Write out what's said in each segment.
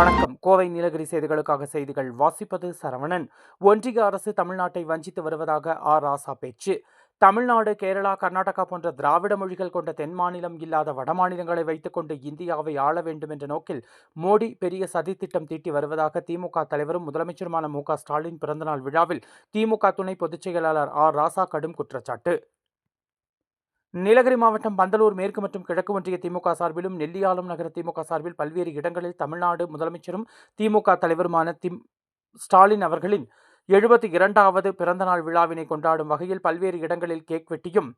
வணக்கம். கோவை நீலகிரி செய்திகளுக்காக செய்திகள் வாசிப்பது சரவணன். ஒன்றிய அரசு தமிழ்நாட்டை வஞ்சித்து வருவதாக ஆர் ராசா பேச்சு. தமிழ்நாடு கேரளா கர்நாடகா போன்ற திராவிட மொழிகள் கொண்ட தென் மாநிலம் இல்லாத வட மாநிலங்களை வைத்துக்கொண்டு இந்தியாவை ஆள வேண்டும் என்ற நோக்கில் மோடி பெரிய சதித்திட்டம் தீட்டி வருவதாக திமுக தலைவரும் முதலமைச்சருமான மு க ஸ்டாலின் பிறந்தநாள் விழாவில் திமுக துணை பொதுச் செயலாளர் ஆர் ராசா கடும் குற்றச்சாட்டு. நீலகிரி மாவட்டம் பந்தலூர் மேற்கு மற்றும் கிழக்கு ஒன்றிய திமுக சார்பிலும் நெல்லியாலம் நகர திமுக சார்பில் பல்வேறு இடங்களில் தமிழ்நாடு முதலமைச்சரும் திமுக தலைவருமான திம் ஸ்டாலின் அவர்களின் எழுபத்தி இரண்டாவது பிறந்தநாள் விழாவினை கொண்டாடும் வகையில் பல்வேறு இடங்களில் கேக் வெட்டியும்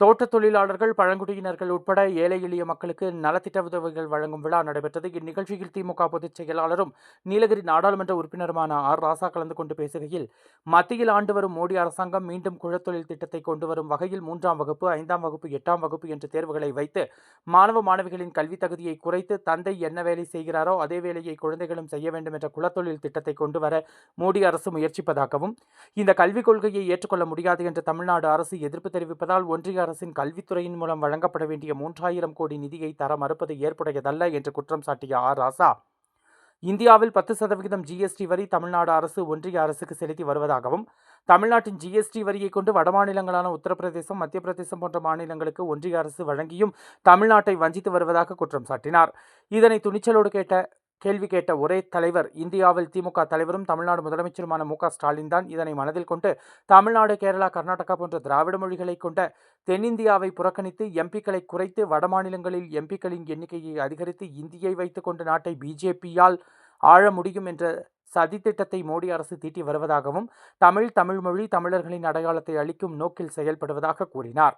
தோட்டத் தொழிலாளர்கள் பழங்குடியினர்கள் உட்பட ஏழை எளிய மக்களுக்கு நலத்திட்ட உதவிகள் வழங்கும் விழா நடைபெற்றது. இந்நிகழ்ச்சியில் திமுக பொதுச் செயலாளரும் நீலகிரி நாடாளுமன்ற உறுப்பினருமான ஆர். ராசா கலந்து கொண்டு பேசுகையில் மத்தியில் ஆண்டு வரும் மோடி அரசாங்கம் மீண்டும் குழத்தொழில் திட்டத்தை கொண்டு வரும் வகையில் மூன்றாம் வகுப்பு ஐந்தாம் வகுப்பு எட்டாம் வகுப்பு என்ற தேர்வுகளை வைத்து மாணவ மாணவிகளின் கல்வி தகுதியை குறைத்து தந்தை என்ன வேலை செய்கிறாரோ அதே வேலையை குழந்தைகளும் செய்ய வேண்டும் என்ற குலத்தொழில் திட்டத்தை கொண்டு வர மோடி அரசு முயற்சிப்பதாகவும் இந்த கல்விக் கொள்கையை ஏற்றுக்கொள்ள முடியாது என்று தமிழ்நாடு அரசு எதிர்ப்பு தெரிவிப்பதால் ஒன்றிய அரசின் கல்வித்துறையின் மூலம் வழங்கப்பட வேண்டிய மூன்றாயிரம் கோடி நிதியை தர மறுப்பது ஏற்புடையதல்ல என்று குற்றம் சாட்டிய ஆர். ராசா. இந்தியாவில் பத்து சதவிகிதம் ஜிஎஸ்டி வரி தமிழ்நாடு அரசு ஒன்றிய அரசுக்கு செலுத்தி வருவதாகவும் தமிழ்நாட்டின் ஜிஎஸ்டி வரியை கொண்டு வடமாநிலங்களான உத்தரப்பிரதேசம் மத்திய பிரதேசம் போன்ற மாநிலங்களுக்கு ஒன்றிய அரசு வழங்கியும் தமிழ்நாட்டை வஞ்சித்து வருவதாக குற்றம் சாட்டினார். இதனை துணிச்சலோடு கேட்ட கேள்வி கேட்ட ஒரே தலைவர் இந்தியாவில் திமுக தலைவரும் தமிழ்நாடு முதலமைச்சருமான மு ஸ்டாலின் தான். இதனை மனதில் கொண்டு தமிழ்நாடு கேரளா கர்நாடகா போன்ற திராவிட மொழிகளை கொண்ட தென்னிந்தியாவை புறக்கணித்து எம்பிக்களை குறைத்து வடமாநிலங்களில் எம்பிக்களின் எண்ணிக்கையை அதிகரித்து இந்தியை வைத்துக்கொண்டு நாட்டை பிஜேபியால் ஆழ முடியும் என்ற சதித்திட்டத்தை மோடி அரசு தீட்டி வருவதாகவும் தமிழ் தமிழ் மொழி தமிழர்களின் அடையாளத்தை அளிக்கும் நோக்கில் செயல்படுவதாக கூறினார்.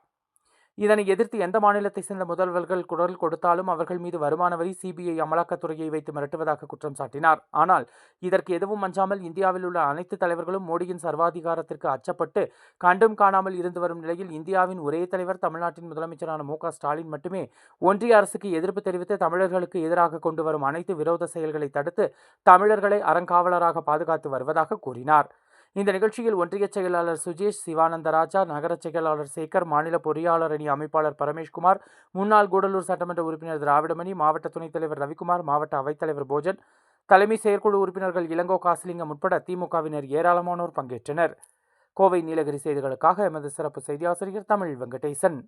இதனை எதிர்த்து எந்த மாநிலத்தை சேர்ந்த முதல்வர்கள் குரல் கொடுத்தாலும் அவர்கள் மீது வருமான வரி சிபிஐ அமலாக்கத்துறையை வைத்து மிரட்டுவதாக குற்றம் சாட்டினார். ஆனால் இதற்கு எதுவும் அஞ்சாமல் இந்தியாவில் உள்ள அனைத்து தலைவர்களும் மோடியின் சர்வாதிகாரத்திற்கு அச்சப்பட்டு கண்டும் காணாமல் இருந்து வரும் நிலையில் இந்தியாவின் ஒரே தலைவர் தமிழ்நாட்டின் முதலமைச்சரான மு ஸ்டாலின் மட்டுமே ஒன்றிய அரசுக்கு எதிர்ப்பு தெரிவித்து தமிழர்களுக்கு எதிராக கொண்டு வரும் அனைத்து விரோத செயல்களை தடுத்து தமிழர்களை அறங்காவலராக பாதுகாத்து வருவதாக கூறினார். இந்த நிகழ்ச்சியில் ஒன்றிய செயலாளர் சுஜேஷ் சிவானந்தராஜா நகர செயலாளர் சேகர் மாநில பொறியாளர் அணி அமைப்பாளர் பரமேஷ்குமார் முன்னாள் கூடலூர் சட்டமன்ற உறுப்பினர் திராவிடமணி மாவட்ட துணைத் தலைவர் ரவிக்குமார் மாவட்ட அவைத்தலைவர் போஜன் தலைமை செயற்குழு உறுப்பினர்கள் இளங்கோ காசிலிங்கம் உட்பட திமுகவினர் ஏராளமானோர் பங்கேற்றனர். கோவை நீலகிரி செய்திகளுக்காக எமது சிறப்பு செய்தி ஆசிரியர் தமிழ் வெங்கடேசன்.